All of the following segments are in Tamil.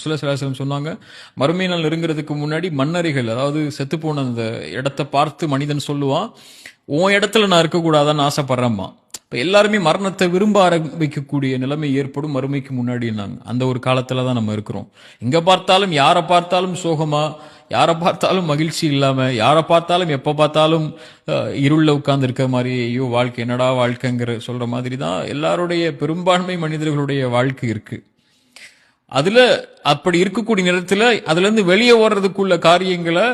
சுல்லசலாசலம் சொன்னாங்க மறுமை நாள் நெருங்கிறதுக்கு முன்னாடி மன்னரிகள் அதாவது செத்து போன அந்த இடத்த பார்த்து மனிதன் சொல்லுவான் உன் இடத்துல நான் இருக்கக்கூடாதான்னு ஆசைப்படுறேம்மா. இப்போ எல்லாருமே மரணத்தை விரும்ப ஆரம்பிக்கக்கூடிய நிலைமை ஏற்படும் மறுமைக்கு முன்னாடினாங்க அந்த ஒரு காலத்துல தான் நம்ம இருக்கிறோம். எங்க பார்த்தாலும் யாரை பார்த்தாலும் சோகமா யாரை பார்த்தாலும் மகிழ்ச்சி இல்லாம யாரை பார்த்தாலும் எப்போ பார்த்தாலும் இருளில் உட்கார்ந்து இருக்க மாதிரி ஐயோ வாழ்க்கை என்னடா வாழ்க்கைங்கிற சொல்ற மாதிரி தான் எல்லாருடைய பெரும்பான்மை மனிதர்களுடைய வாழ்க்கை இருக்கு. அதுல அப்படி இருக்கக்கூடிய நேரத்தில் அதுல இருந்து வெளியே ஓடுறதுக்குள்ள காரியங்களை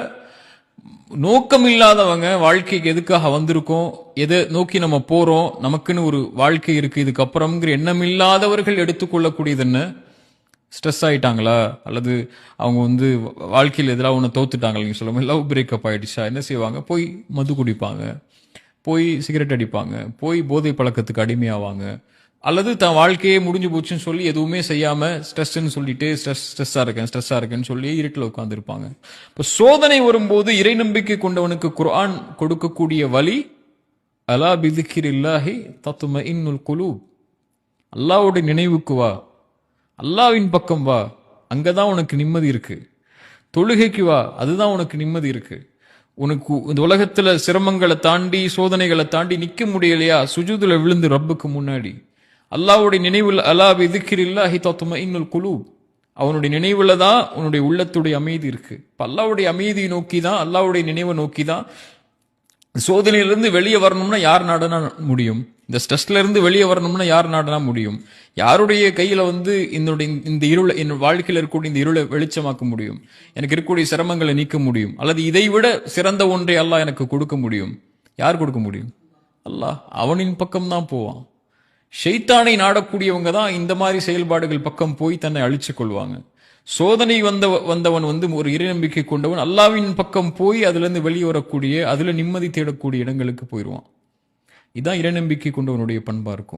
நோக்கம் இல்லாதவங்க வாழ்க்கைக்கு எதுக்காக வந்திருக்கோம்? எதை நோக்கி நம்ம போறோம்? நமக்குன்னு ஒரு வாழ்க்கை இருக்கு. இதுக்கப்புறம்ங்கிற எண்ணம் இல்லாதவர்கள் எடுத்துக்கொள்ளக்கூடியது என்ன ஸ்ட்ரெஸ் ஆயிட்டாங்களா? அல்லது அவங்க வந்து வாழ்க்கையில் எதிராக ஒன்று தோத்துட்டாங்களா? நீங்கள் சொல்லுங்க லவ் பிரேக்கப் ஆயிடுச்சா? என்ன செய்வாங்க? போய் மது குடிப்பாங்க. போய் சிகரெட் அடிப்பாங்க. போய் போதை பழக்கத்துக்கு அடிமையாவாங்க. அல்லது தன் வாழ்க்கையே முடிஞ்சு போச்சுன்னு சொல்லி எதுவுமே செய்யாம ஸ்ட்ரெஸ்ன்னு சொல்லிட்டு ஸ்ட்ரெஸ் ஸ்ட்ரெஸ்ஸா இருக்கேன் ஸ்ட்ரெஸ்ஸா இருக்கேன்னு சொல்லி இருட்டில் உட்காந்துருப்பாங்க இப்போ சோதனை வரும்போது இறை நம்பிக்கை கொண்டவனுக்கு குரான் கொடுக்கக்கூடிய வழி அலா பிதிக்கிர் இல்லாஹி தத்தும இன்னுல் குலூ அல்லாவோட நினைவுக்கு வா. அல்லாவின் பக்கம் வா. அங்கே தான் உனக்கு நிம்மதி இருக்கு. தொழுகைக்கு வா. அதுதான் உனக்கு நிம்மதி இருக்கு. உனக்கு இந்த உலகத்துல சிரமங்களை தாண்டி சோதனைகளை தாண்டி நிக்க முடியலையா? சுஜூதுல விழுந்து ரப்புக்கு முன்னாடி. அல்லாவுடைய நினைவில் அலா விதிக்கிறில்லாஹி தத்தும இன்னுல் குழு அவனுடைய நினைவுல தான் உன்னுடைய உள்ளத்துடைய அமைதி இருக்கு. இப்போ அல்லாவுடைய அமைதியை நோக்கி தான் அல்லாவுடைய நினைவை நோக்கி தான் சோதனையிலிருந்து வெளியே வரணும்னா யார் நாடனா முடியும்? இந்த ஸ்ட்ரெஸ்ல இருந்து வெளியே வரணும்னா யார் நாடனா முடியும்? யாருடைய கையில வந்து என்னுடைய இந்த இருளை என் வாழ்க்கையில் இருக்கக்கூடிய இந்த இருளை வெளிச்சமாக்க முடியும்? எனக்கு இருக்கக்கூடிய சிரமங்களை நீக்க முடியும்? அல்லது இதை விட சிறந்த ஒன்றை அல்லாஹ் எனக்கு கொடுக்க முடியும்? யார் கொடுக்க முடியும்? அல்லாஹ். அவனின் பக்கம் தான் போவான். ஷைத்தானை நாடக்கூடியவங்க தான் இந்த மாதிரி செயல்பாடுகள் பக்கம் போய் தன்னை அழிச்சு கொள்வாங்க. சோதனை வந்த வந்தவன் வந்து ஒரு இறைநம்பிக்கை கொண்டவன் அல்லாவின் பக்கம் போய் அதுலேருந்து வெளியே வரக்கூடிய அதில் நிம்மதி தேடக்கூடிய இடங்களுக்கு போயிடுவான். இதான் இறைநம்பிக்கை கொண்டவனுடைய பண்பாக இருக்கும்.